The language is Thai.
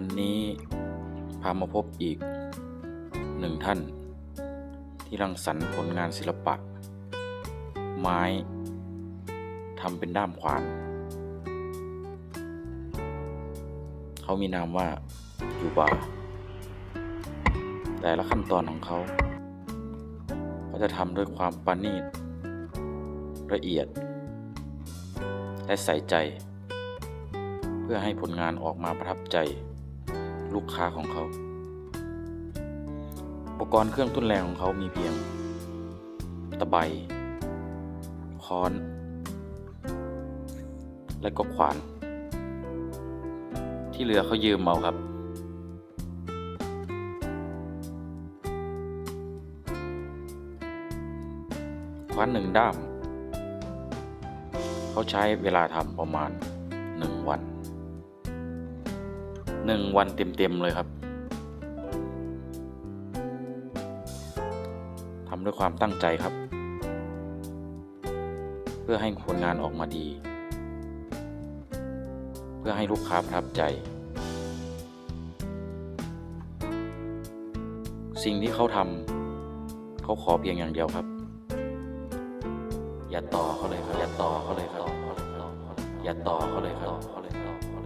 วันนี้พามาพบอีกหนึ่งท่าน ที่รังสรรค์ผลงานศิลปะ ไม้ทำเป็นด้ามขวาน เขามีนามว่ายูบา แต่ละขั้นตอนของเขาก็จะทำด้วยความประณีต ละเอียด และใส่ใจ เพื่อให้ผลงานออกมาประทับใจ ลูกค้าของเขา อุปกรณ์เครื่องทุนแรงของเขามีเพียง ตะไบ ค้อน และก็ขวาน ที่เหลือเขายืมเอาครับขวานหนึ่งด้าม เขาใช้เวลาทำประมาณหนึ่งวัน หนึ่งวันเต็มๆเลยครับทำด้วยความตั้งใจครับ เพื่อให้ผลงานออกมาดี เพื่อให้ลูกค้าประทับใจ สิ่งที่เขาทำเขาขอเพียงอย่างเดียวครับ อย่าต่อเขาเลยครับอย่าต่อเขาเลยครับอย่าต่อเขาเลยครับ